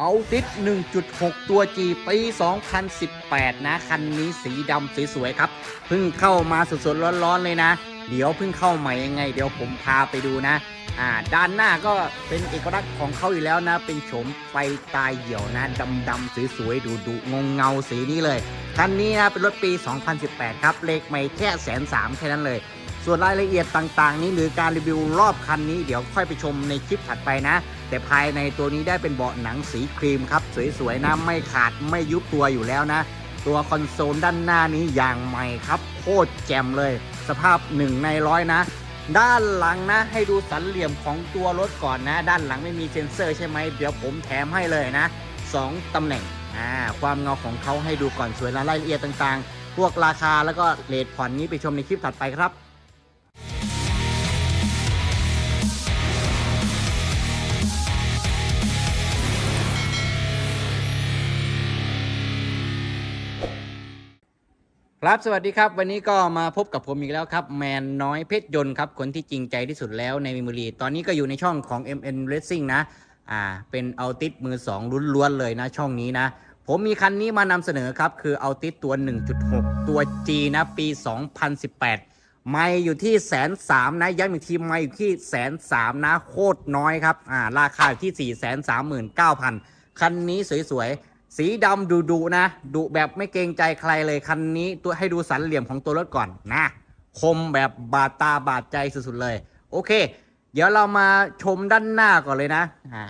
เอาติด 1.6 ตัว G ปี 2018 นะ คันนี้สีดำสวยๆครับ เพิ่งเข้ามาสดๆร้อนๆเลยนะ เดี๋ยวเพิ่งเข้าใหม่ยังไง เดี๋ยวผมพาไปดูนะ อ่า ด้านหน้าก็เป็นเอกลักษณ์ของเขาอยู่แล้วนะ เป็นโฉมไฟตายเหี่ยวนะดำๆสวยๆดูๆงงเงาสีนี้เลย คันนี้นะเป็นรถปี 2018 ครับ เลขไม่แค่แสนสามแค่นั้นเลย ส่วนรายละเอียดต่างๆ นี้หรือการรีวิวรอบคันนี้เดี๋ยวค่อยไปชมในคลิปถัดไปนะ แต่ภายในตัวนี้ได้เป็นเบาะหนังสีครีมครับ สวยๆนะไม่ขาดไม่ยุบตัวอยู่แล้วนะ ตัวคอนโซลด้านหน้านี้อย่างใหม่ครับโคตรแจ่มเลย สภาพ1ในร้อยนะด้านหลังนะให้ดูสันเหลี่ยมของตัวรถก่อนนะ ด้านหลังไม่มีเซ็นเซอร์ใช่ไหมเดี๋ยวผมแถมให้เลยนะ 2ตำแหน่งอ่าความเงาของเขาให้ดูก่อนสวยและรายละเอียดต่างๆ พวกราคาแล้วก็เลทผ่อนนี้ไปชมในคลิปถัดไปครับ ครับสวัสดีครับวันนี้ก็มาพบกับผมอีกแล้วครับ แมนน้อยเพชรยนต์ครับ คนที่จริงใจที่สุดแล้วในมิมูรีตอนนี้ก็อยู่ในช่องของ MN Racing นะอ่าเป็นเอาติดมือ2ล้วนๆเลยนะช่องนี้นะ ผมมีคันนี้มานำเสนอครับ คือเอาติดตัว 1.6 ตัว G นะ ปี 2018 ไม่อยู่ที่แสนสามนะย้ำอีกทีไม่อยู่ที่แสนสามนะโคตรน้อยครับอ่าราคาอยู่ที่สี่แสนสามหมื่นเก้าพันคันนี้สวยๆ สีดำดุดุๆนะดุแบบไม่เกรงใจใครเลยคันนี้ตัวให้ดูสันเหลี่ยมของตัวรถก่อนนะคมแบบบาดตาบาดใจสุดๆเลย โอเค เดี๋ยวเรามาชมด้านหน้าก่อนเลยนะอ่า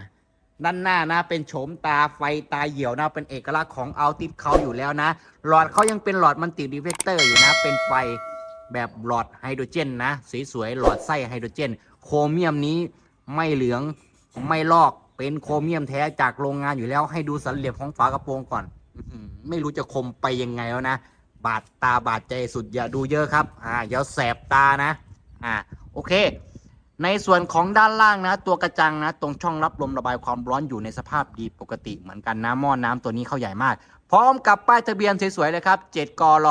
ด้านหน้านะเป็นโฉมตาไฟตาเหี่ยวนะเป็นเอกลักษณ์ของเอาติดเขาอยู่แล้วนะ หลอดเขายังเป็นหลอดมันติดีเฟกเตอร์อยู่นะ เป็นไฟแบบหลอดไฮโดรเจนนะสวยๆหลอดไส้ไฮโดรเจน โครเมียมนี้ไม่เหลืองไม่ลอก เป็นโครเมียมแท้จากโรงงานอยู่แล้ว ให้ดูสันเหลี่ยมของฝากระโปรงก่อนไม่รู้จะคมไปยังไงแล้วนะ บาดตาบาดใจสุดอย่าดูเยอะครับ อ่าอย่าแสบตานะ อ่า โอเค ในส่วนของด้านล่างนะ ตัวกระจังนะ ตรงช่องรับลมระบายความร้อนอยู่ในสภาพดีปกติเหมือนกันนะหม้อน้ำตัวนี้เข้าใหญ่มาก พร้อมกับป้ายทะเบียนสวยๆเลยครับ 7กร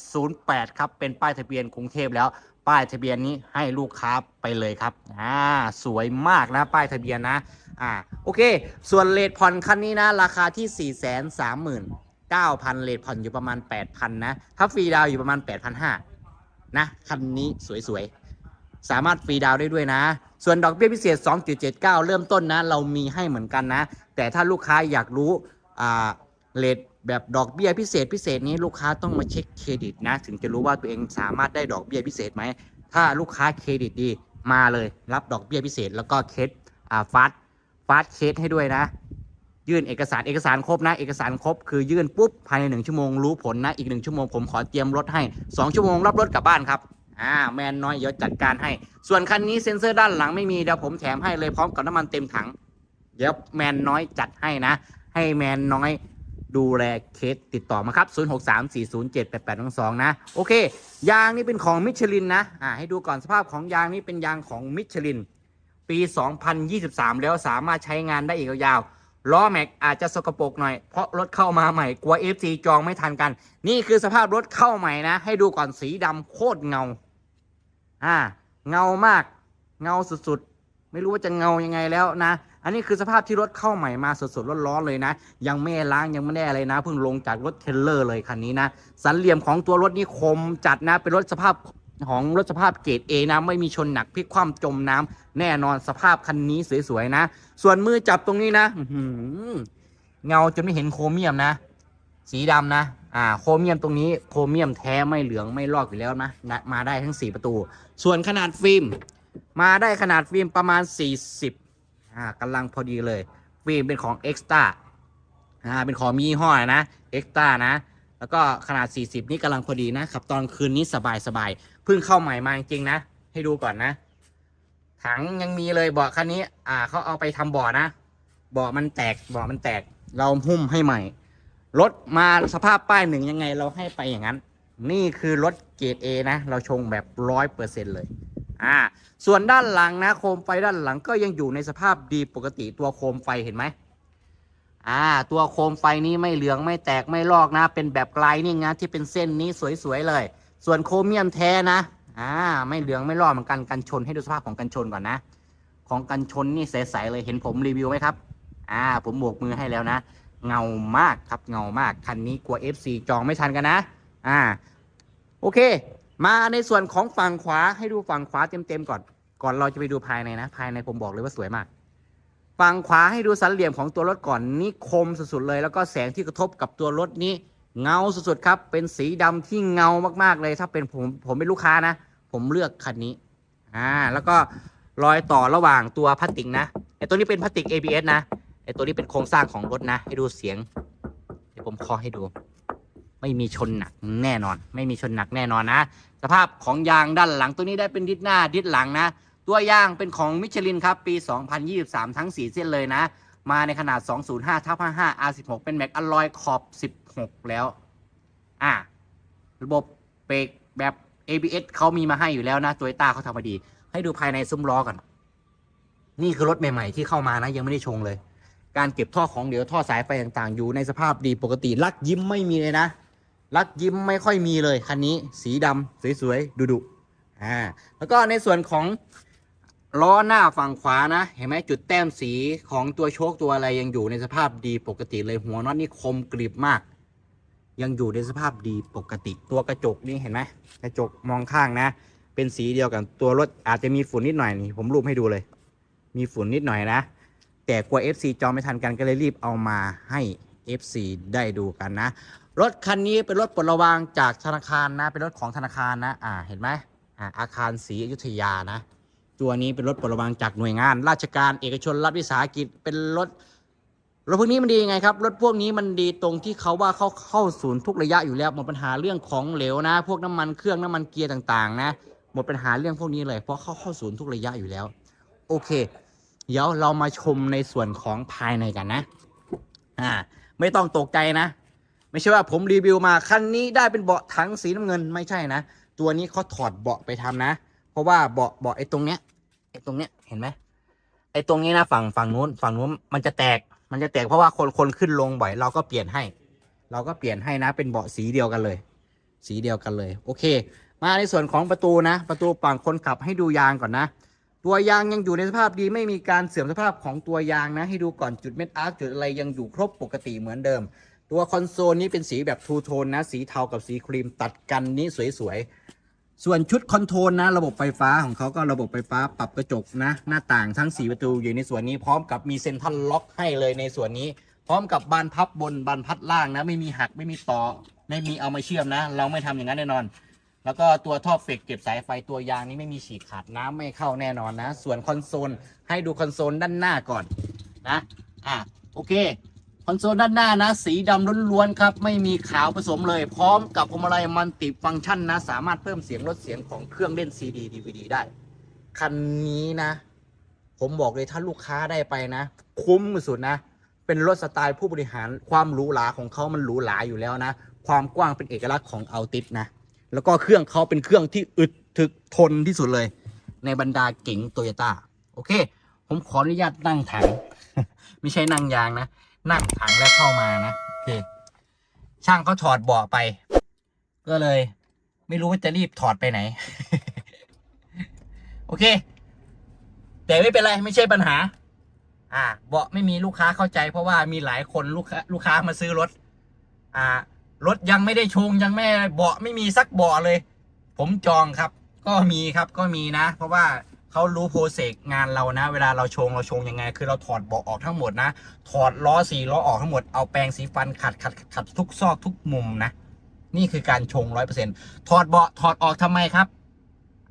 8808 ครับ เป็นป้ายทะเบียนกรุงเทพแล้ว ป้ายทะเบียนนี้ให้ลูกค้าไปเลยครับ อ่า สวยมากนะ ป้ายทะเบียนนะ อ่าโอเค ส่วนเลทผ่อนคันนี้นะ ราคาที่ 4 3 9 0 0 0เลทผ่อนอยู่ประมาณ 8,000 นะ ถ้าฟรีดาวอยู่ประมาณ 8,500 นะ คันนี้สวยๆ สามารถฟรีดาวได้ด้วยนะ ส่วนดอกเบี้ยพิเศษ 2.79 เริ่มต้นนะ เรามีให้เหมือนกันนะ แต่ถ้าลูกค้าอยากรู้อ่าเลทแบบดอกเบี้ยพิเศษพิเศษนี้ลูกค้าต้องมาเช็คเครดิตนะ ถึงจะรู้ว่าตัวเองสามารถได้ดอกเบี้ยพิเศษไหม ถ้าลูกค้าเครดิตดีมาเลยรับดอกเบี้ยพิเศษ แล้วก็เคสฟาส ฟาสเคสให้ด้วยนะ ยื่นเอกสารเอกสารครบนะ เอกสารครบคือยื่นปุ๊บภายในหนึ่งชั่วโมงรู้ผลนะ อีกหนึ่งชั่วโมงผมขอเตรียมรถให้สองชั่วโมงรับรถกลับบ้านครับอ่าแมนน้อยเดี๋ยวจัดการให้ ส่วนคันนี้เซ็นเซอร์ด้านหลังไม่มีเดี๋ยวผมแถมให้เลยพร้อมกับน้ำมันเต็มถังเดี๋ยวแมนน้อยจัดให้นะ ให้แมนน้อยดูแลเคสติดต่อมาครับ 0634078822 นะ โอเค ยางนี่เป็นของมิชลินนะ อ่า ให้ดูก่อนสภาพของยางนี่เป็นยางของมิชลิน ปี 2023 แล้วสามารถใช้งานได้อีกยาวๆล้อแม็กอาจจะสกปรกหน่อย เพราะรถเข้ามาใหม่กลัว FC จองไม่ทันกัน นี่คือสภาพรถเข้าใหม่นะ ให้ดูก่อนสีดำโคตรเงาอ่าเงามาก เงาสุดๆ ไม่รู้ว่าจะเงายังไงแล้วนะ อันนี้คือสภาพที่รถเข้าใหม่มาสดๆร้อนๆเลยนะ ยังไม่ล้างยังไม่ได้อะไรนะ เพิ่งลงจากรถเทรลเลอร์เลยคันนี้นะ สันเหลี่ยมของตัวรถนี่คมจัดนะ เป็นรถสภาพ ของรถสภาพเกรดเอนะไม่มีชนหนักพลิกคว่ำจมน้ำแน่นอนสภาพคันนี้สวยๆนะ ส่วนมือจับตรงนี้นะออืเงาจนไม่เห็นโครเมียมนะ สีดำนะ อ่า โครเมียมตรงนี้โครเมียมแท้ไม่เหลืองไม่ลอกอยู่แล้วนะนะมาได้ทั้ง 4 ประตู ส่วนขนาดฟิล์มมาได้ขนาดฟิล์มประมาณ 40อ่ากำลังพอดีเลย ฟิล์มเป็นของ e x t r a อ่าเป็นของมีห้อนะ e x t r a นะ แล้วก็ขนาด 40 นี่กำลังพอดีนะขับตอนคืนนี้สบายสบายๆเพิ่งเข้าใหม่มาจริงๆนะ ให้ดูก่อนนะ ถังยังมีเลยเบาะคันนี้ อ่าเขาเอาไปทำเบาะนะเบาะมันแตกเบาะมันแตก เราหุ้มให้ใหม่รถมาสภาพป้ายหนึ่งยังไงเราให้ไปอย่างนั้น นี่คือรถเกรด A นะ เราชงแบบร้อยเปอร์เซ็นเลยอ่าส่วนด้านหลังนะ โคมไฟด้านหลังก็ยังอยู่ในสภาพดีปกติตัวโคมไฟเห็นไหม อ่า ตัวโคมไฟนี้ไม่เหลืองไม่แตกไม่ลอกนะ เป็นแบบลายนี่นะที่เป็นเส้นนี้สวยๆเลย ส่วนโครเมียมแท้นะ อ่า ไม่เหลืองไม่ลอกเหมือนกันกันชนให้ดูสภาพของกันชนก่อนนะ ของกันชนนี่ใสๆเลยเห็นผมรีวิวไหมครับ อ่า ผมโบกมือให้แล้วนะ เงามากครับเงามากคันนี้กลัว FC จองไม่ทันกันนะ อ่า โอเค มาในส่วนของฝั่งขวาให้ดูฝั่งขวาเต็มๆก่อน ก่อนเราจะไปดูภายในนะ ภายในผมบอกเลยว่าสวยมาก ฝั่งขวาให้ดูสันเหลี่ยมของตัวรถก่อนนี่คมสุดๆเลย แล้วก็แสงที่กระทบกับตัวรถนี้เงาสุดๆครับ เป็นสีดำที่เงามากๆเลย ถ้าเป็นผมผมเป็นลูกค้านะ ผมเลือกคันนี้อ่าแล้วก็รอยต่อระหว่างตัวพลาสติกนะไอตัวนี้เป็นพลาสติก ABS นะไอตัวนี้เป็นโครงสร้างของรถนะ ให้ดูเสียงเดี๋ยวผมคอให้ดู ไม่มีชนหนักแน่นอน ไม่มีชนหนักแน่นอนนะ สภาพของยางด้านหลังตัวนี้ได้เป็นดิสหน้าดิสหลังนะ ตัวย่างเป็นของมิชลินครับ ปี 2023 ทั้ง 4 เส้นเลยนะ มาในขนาด 205ทับ55 R16 เป็นแม็กอลลอยขอบ 16 แล้ว อะ ระบบเบรกแบบ ABS เขามีมาให้อยู่แล้วนะโตโยต้าเขาทำมาดี ให้ดูภายในซุ้มล้อก่อน นี่คือรถใหม่ ๆ ที่เข้ามานะ ยังไม่ได้ชงเลย การเก็บท่อของเหลวท่อสายไฟต่างๆ อยู่ในสภาพดีปกติ ลักยิ้มไม่มีเลยนะ ลักยิ้มไม่ค่อยมีเลยคันนี้ สีดำสวยๆดุๆอ่าแล้วก็ในส่วนของ ล้อหน้าฝั่งขวานะ เห็นไหมจุดแต้มสีของตัวโชคตัวอะไรยังอยู่ในสภาพดีปกติเลยหัวน็อตนี่คมกริบมาก ยังอยู่ในสภาพดีปกติตัวกระจกนี่เห็นไหมกระจกมองข้างนะ เป็นสีเดียวกันตัวรถอาจจะมีฝุ่นนิดหน่อยนี่ผมรูปให้ดูเลย มีฝุ่นนิดหน่อยนะ แต่กลัว FC จองไม่ทันกันก็เลยรีบเอามาให้ FC ได้ดูกันนะ รถคันนี้เป็นรถปลดระวางจากธนาคารนะ เป็นรถของธนาคารนะ อ่าเห็นไหมอ่าอาคารศรีอยุธยานะ ตัวนี้เป็นรถปลดระวางจากหน่วยงาน ราชการเอกชนรัฐวิสาหกิจเป็นรถรถพวกนี้มันดียังไงครับรถพวกนี้มันดีตรงที่เขาว่าเขาเข้าศูนย์ทุกระยะอยู่แล้วหมดปัญหาเรื่องของเหลวนะ พวกน้ำมันเครื่องน้ำมันเกียร์ต่างๆ นะ หมดปัญหาเรื่องพวกนี้เลย เพราะเขาเข้าศูนย์ทุกระยะอยู่แล้ว โอเค เดี๋ยวเรามาชมในส่วนของภายในกันนะอ่าไม่ต้องตกใจนะ ไม่ใช่ว่าผมรีวิวมาคันนี้ได้เป็นเบาะถังสีน้ำเงินไม่ใช่นะ ตัวนี้เขาถอดเบาะไปทำนะ เพราะว่าเบาะเบาะไอ้ตรงเนี้ย ไอ้ตรงเนี้ยเห็นไหมไอ้ตรงนี้นะฝั่งฝั่งนู้นฝั่งนู้นมันจะแตก มันจะแตกเพราะว่าคนคนขึ้นลงบ่อย เราก็เปลี่ยนให้ เราก็เปลี่ยนให้นะ เป็นเบาะสีเดียวกันเลย สีเดียวกันเลย โอเค มาในส่วนของประตูนะ ประตูฝั่งคนขับให้ดูยางก่อนนะตัวยางยังอยู่ในสภาพดีไม่มีการเสื่อมสภาพของตัวยางนะ ให้ดูก่อนจุดเม็ดอาร์คจุดอะไรยังอยู่ครบปกติเหมือนเดิม ตัวคอนโซลนี้เป็นสีแบบทูโทนนะ สีเทากับสีครีมตัดกันนี้สวยๆ ส่วนชุดคอนโทรลนะ ระบบไฟฟ้าของเขาก็ระบบไฟฟ้าปรับกระจกนะ หน้าต่างทั้ง 4 ประตูอยู่ในส่วนนี้พร้อมกับมีเซ็นทรัลล็อกให้เลยในส่วนนี้ พร้อมกับบานพับบนบานพัดล่างนะ ไม่มีหักไม่มีต่อ ไม่มีเอามาเชื่อมนะ เราไม่ทำอย่างนั้นแน่นอน แล้วก็ตัวท่อเฟกเก็บสายไฟตัวยางนี้ไม่มีฉีกขาดน้ำไม่เข้าแน่นอนนะ ส่วนคอนโซลให้ดูคอนโซลด้านหน้าก่อนนะอะโอเค คอนโซลด้านหน้านะ สีดำล้วนๆครับ ไม่มีขาวผสมเลย พร้อมกับพวงมาลัยมันติฟังก์ชันนะ สามารถเพิ่มเสียงลดเสียงของเครื่องเล่นซีดีดีวดีได้ คันนี้นะ ผมบอกเลยถ้าลูกค้าได้ไปนะ คุ้มสุดนะ เป็นรถสไตล์ผู้บริหารความหรูหราของเขามันหรูหราอยู่แล้วนะ ความกว้างเป็นเอกลักษณ์ของอัลติสนะ แล้วก็เครื่องเขาเป็นเครื่องที่อึดถึกทนที่สุดเลย ในบรรดาเก๋งโตโยต้าโอเค ผมขออนุญาตนั่งถังไม่ใช่นั่งยางนะ นั่งถังแล้วเข้ามานะโอเคช่างเขาถอดเบาะไป ก็เลย ไม่รู้ว่าจะรีบถอดไปไหน โอเค แต่ไม่เป็นไรไม่ใช่ปัญหา อ่าเบาะไม่มีลูกค้าเข้าใจ เพราะว่ามีหลายคนลูกค้าลูกค้ามาซื้อรถ อ่ารถยังไม่ได้ชงยังไม่เบาะไม่มีสักเบาะเลย ผมจองครับ ก็มีครับก็มีนะ เพราะว่า เขารู้โปรเซสงานเรานะ เวลาเราชงเราชงยังไง คือเราถอดเบาะออกทั้งหมดนะ ถอดล้อสีล้อออกทั้งหมด เอาแปรงสีฟันขัดขัดขัดทุกซอกทุกมุมนะ นี่คือการชงร้อยเปอร์เซ็นต์ถอดเบาะถอดออกทำไมครับ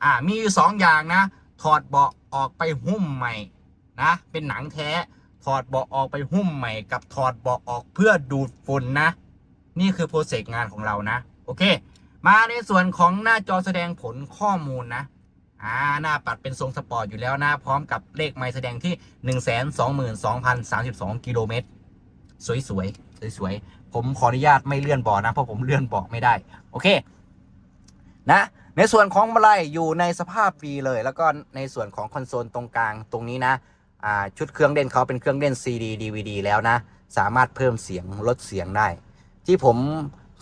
อ่า มีอยู่สองอย่างนะ ถอดเบาะออกไปหุ้มใหม่นะ เป็นหนังแท้ ถอดเบาะออกไปหุ้มใหม่ กับถอดเบาะออกเพื่อดูดฝุ่นนะ นี่คือโปรเซสงานของเรานะ โอเค มาในส่วนของหน้าจอแสดงผลข้อมูลนะ อ่าหน้าปัดเป็นทรงสปอร์ตอยู่แล้วนะพร้อมกับเลขไม้แสดงที่ 122,032 กิโลเมตร สวยๆ สวยๆ ผมขออนุญาตไม่เลื่อนบาะนะ เพราะผมเลื่อนบาะไม่ได้ โอเค นะ ในส่วนของมาลัยอยู่ในสภาพดีเลย แล้วก็ในส่วนของคอนโซลตรงกลางตรงนี้นะอ่าชุดเครื่องเล่นเขาเป็นเครื่องเล่น CD DVD แล้วนะ สามารถเพิ่มเสียงลดเสียงได้ ที่ผม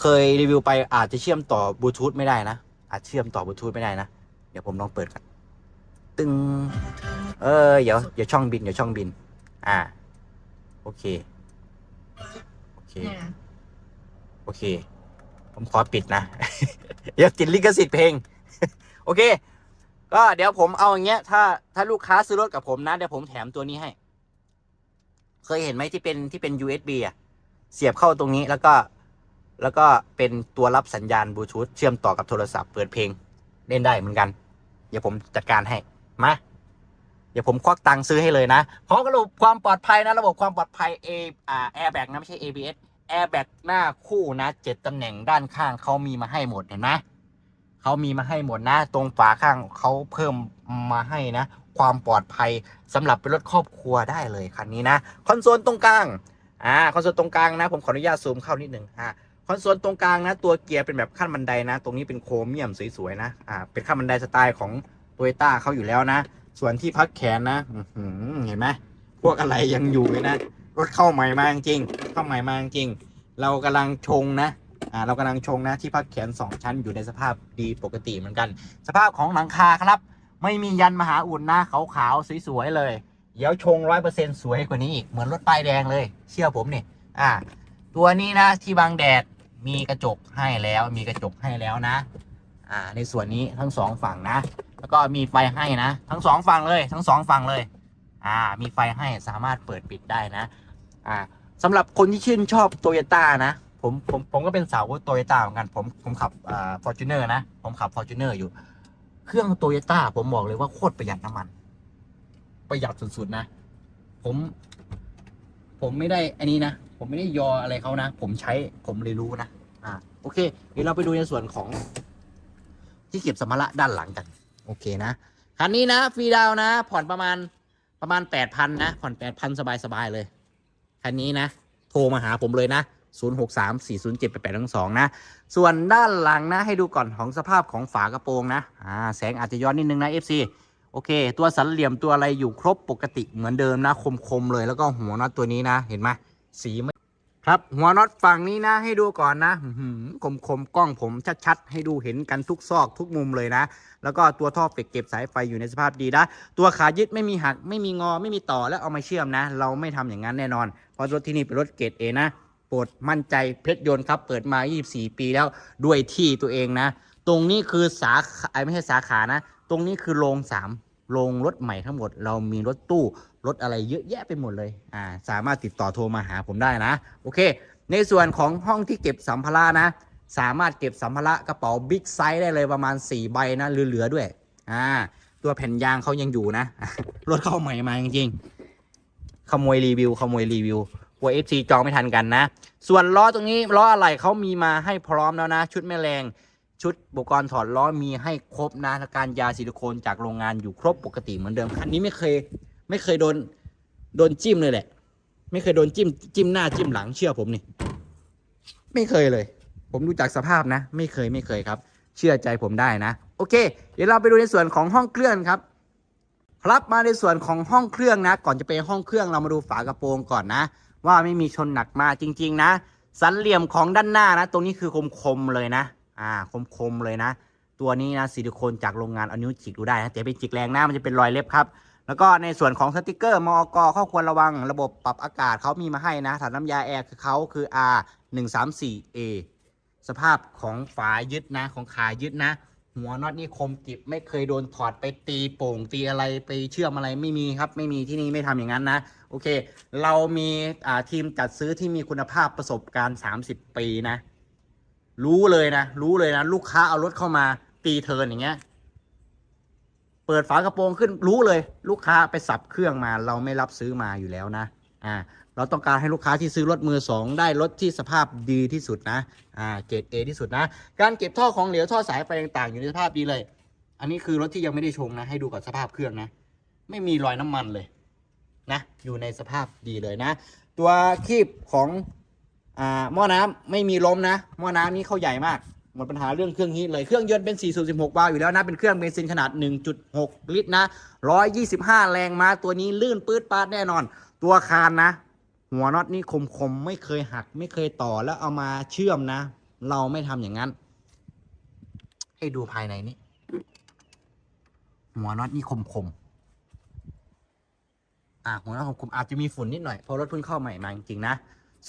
เคยรีวิวไปอาจจะเชื่อมต่อบลูทูธไม่ได้นะ อาจเชื่อมต่อบลูทูธไม่ได้นะ เดี๋ยวผมลองเปิดกันตึงเออเดี๋ยวเดี๋ยวช่องบินเดี๋ยวช่องบิน อ่า โอเค โอเคเนี่ยนะโอเค ผมขอปิดนะเดี๋ยวติดลิขสิทธิ์เพลง โอเค ก็เดี๋ยวผมเอาอย่างเงี้ย ถ้าถ้าลูกค้าซื้อรถกับผมนะ เดี๋ยวผมแถมตัวนี้ให้ เคยเห็นไหมที่เป็นที่เป็น USB อะ เสียบเข้าตรงนี้แล้วก็ แล้วก็เป็นตัวรับสัญญาณบลูทูธเชื่อมต่อกับโทรศัพท์เปิดเพลง เล่นได้เหมือนกัน เดี๋ยวผมจัดการให้มาเดี๋ยวผมควักตังค์ซื้อให้เลยนะเพราะระบบความปลอดภัยนะ ระบบความปลอดภัย A อ่า airbag นะไม่ใช่ ABS airbag หน้าคู่นะเจ็ดตำแหน่งด้านข้างเขามีมาให้หมดเห็นไหมเขามีมาให้หมดนะ ตรงฝาข้างเขาเพิ่มมาให้นะ ความปลอดภัยสำหรับเป็นรถครอบครัวได้เลยคันนี้นะ คอนโซลตรงกลางอ่าคอนโซลตรงกลางนะ ผมขออนุญาตซูมเข้านิดหนึ่งอ่า อนโซลตรงกลางนะ ตัวเกียร์เป็นแบบขั้นบันไดนะ ตรงนี้เป็นโครเมียมสวยๆนะ อ่า เป็นขั้นบันไดสไตล์ของโตโยต้าเขาอยู่แล้วนะ ส่วนที่พักแขนนะเห็นไหมพวกอะไรยังอยู่เลยนะ รถเข้าใหม่มาจริง เข้าใหม่มาจริง เรากำลังชงนะ อ่า เรากำลังชงนะ ที่พักแขนสองชั้นอยู่ในสภาพดีปกติเหมือนกัน สภาพของหลังคาครับ ไม่มียันมหาอุ่นนะขาวๆสวยๆเลยเดี๋ยวชงร้อยเปอร์เซ็นต์สวยกว่านี้อีก เหมือนรถป้ายแดงเลย เชื่อผมนี่อ่า ตัวนี้นะที่บังแดด มีกระจกให้แล้วมีกระจกให้แล้วนะ อ่า ในส่วนนี้ทั้งสองฝั่งนะ แล้วก็มีไฟให้นะ ทั้งสองฝั่งเลย ทั้งสองฝั่งเลย อ่า มีไฟให้สามารถเปิดปิดได้นะ อ่าสำหรับคนที่ชื่นชอบโตโยต้านะผมผมผมก็เป็นสาวโตโยต้าเหมือนกัน ผมผมขับอ่าฟอร์จูเนอร์นะ ผมขับฟอร์จูเนอร์อยู่ เครื่องโตโยต้าผมบอกเลยว่าโคตรประหยัดน้ำมัน ประหยัดสุดๆนะ ผม ผมไม่ได้อันนี้นะ ผมไม่ได้ยออะไรเขานะ ผมใช้ผมเลยรู้นะ อ่า โอเค เดี๋ยวเราไปดูในส่วนของ ที่เก็บสมภาระด้านหลังกัน โอเคนะ คันนี้นะฟรีดาวน์นะ ผ่อนประมาณประมาณแปดพันนะ ผ่อนแปดพันสบายๆเลย คันนี้นะ โทรมาหาผมเลยนะ 0 6 3 4 0 7 8 8 2 2 นะ ส่วนด้านหลังนะ ให้ดูก่อนของสภาพของฝากระโปรงนะ อ่า แสงอาจจะย้อนนิดนึงนะ FC โอเค ตัวสันเหลี่ยมตัวอะไรอยู่ครบปกติเหมือนเดิมนะ คมๆเลยแล้วก็หัวน็อตตัวนี้นะ เห็นไหมสีไม่ครับ หัวน็อตฝั่งนี้นะ ให้ดูก่อนนะคมคมๆกล้องผมชัดๆ ให้ดูเห็นกันทุกซอกทุกมุมเลยนะ แล้วก็ตัวท่อเป็กเก็บสายไฟอยู่ในสภาพดีนะตัวขายึดไม่มีหักไม่มีงอไม่มีต่อแล้วเอามาเชื่อมนะ เราไม่ทำอย่างนั้นแน่นอน เพราะรถที่นี่เป็นรถเกรดเอนะโปรดมั่นใจเพชรยนต์ครับ เปิดมา 24 ปีแล้วด้วยที่ตัวเองนะ ตรงนี้คือสาขาเอ้ไม่ใช่สาขานะ ตรงนี้คือโรงสามโรงรถใหม่ทั้งหมด เรามีรถตู้รถอะไรเยอะแยะไปหมดเลยอ่าสามารถติดต่อโทรมาหาผมได้นะ โอเค ในส่วนของห้องที่เก็บสัมภาระนะ สามารถเก็บสัมภาระกระเป๋าบิ๊กไซส์ได้เลยประมาณ 4 ใบนะเหลือๆด้วยอ่าตัวแผ่นยางเขายังอยู่นะ รถเข้าใหม่มาจริงๆขโมยรีวิวขโมยรีวิวกลัว FC จองไม่ทันกันนะ ส่วนล้อตรงนี้ล้ออะไรเขามีมาให้พร้อมแล้วนะ ชุดแม่แรง ชุดอุปกรณ์ถอดล้อมีให้ครบนะและการยาซิลิโคนจากโรงงานอยู่ครบปกติเหมือนเดิมคันนี้ไม่เคยไม่เคยโดนโดนจิ้มเลยแหละ ไม่เคยโดนจิ้มจิ้มหน้าจิ้มหลังเชื่อผมนี่ ไม่เคยเลย ผมดูจากสภาพนะ ไม่เคยไม่เคยครับ เชื่อใจผมได้นะ โอเค เดี๋ยวเราไปดูในส่วนของห้องเครื่องครับครับมาในส่วนของห้องเครื่องนะ ก่อนจะไปห้องเครื่องเรามาดูฝากระโปรงก่อนนะ ว่าไม่มีชนหนักมาจริง ๆ นะ สันเหลี่ยมของด้านหน้านะ ตรงนี้คือคมๆเลยนะ อ่าคมๆเลยนะ ตัวนี้นะซิลิโคนจากโรงงานเอานิ้วจิกดูได้นะแต่เป็นจิกแรงหน้ามันจะเป็นรอยเล็บครับ แล้วก็ในส่วนของสติกเกอร์มอกข้อควรระวังระบบปรับอากาศเขามีมาให้นะถังน้ำยาแอร์คือเขาคือ R 1 3 4 A สภาพของฝายึดนะของขายึดนะ หัวน็อตนี่คมกริบไม่เคยโดนถอดไปตีโป่งตีอะไรไปเชื่อมอะไรไม่มีครับ ไม่มีที่นี่ไม่ทำอย่างนั้นนะ โอเค เรามีอ่าทีมจัดซื้อที่มีคุณภาพประสบการณ์ 30 ปีนะ รู้เลยนะ รู้เลยนะ ลูกค้าเอารถเข้ามาตีเทินอย่างเงี้ย เปิดฝากระโปรงขึ้นรู้เลย ลูกค้าไปสับเครื่องมา เราไม่รับซื้อมาอยู่แล้วนะ อ่า เราต้องการให้ลูกค้าที่ซื้อรถมือสองได้รถที่สภาพดีที่สุดนะ อ่า เกรดเอที่สุดนะ การเก็บท่อของเหลวท่อสายไฟต่างๆ อยู่ในสภาพดีเลย อันนี้คือรถที่ยังไม่ได้ชงนะ ให้ดูกับสภาพเครื่องนะ ไม่มีรอยน้ำมันเลยนะ อยู่ในสภาพดีเลยนะ ตัวคีบของ อ่าหม้อน้ำไม่มีล้มนะหม้อน้ำนี้เขาใหญ่มากหมดปัญหาเรื่องเครื่องฮีทเลยเครื่องยนต์เป็น 4.16 วาล์วอยู่แล้วนะ เป็นเครื่องเบนซินขนาด 1.6 ลิตรนะ 125 แรงม้าตัวนี้ลื่นปื๊ดปาดแน่นอน ตัวคานนะ หัวน็อตนี่คมๆ ไม่เคยหัก ไม่เคยต่อแล้วเอามาเชื่อมนะ เราไม่ทำอย่างนั้น ให้ดูภายในนี้ หัวน็อตนี่คมๆ อ่าหัวน้าของกลุ่มอาจจะมีฝุ่นนิดหน่อยเพราะรถเพิ่งเข้าใหม่มาจริงๆนะ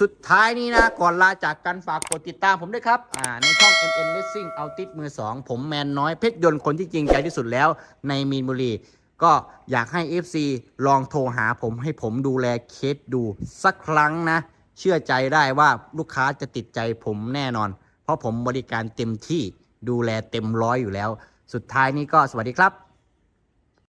สุดท้ายนี้นะ ก่อนลาจากกันฝากกดติดตามผมด้วยครับ อ่า ในช่อง MN Racing เอาติดมือ 2 ผมแมนน้อยเพชรยนต์คนที่จริงใจที่สุดแล้วในมีนบุรี ก็อยากให้ FC ลองโทรหาผมให้ผมดูแลเคสดูสักครั้งนะ เชื่อใจได้ว่าลูกค้าจะติดใจผมแน่นอน เพราะผมบริการเต็มที่ดูแลเต็มร้อยอยู่แล้ว สุดท้ายนี้ก็สวัสดีครับ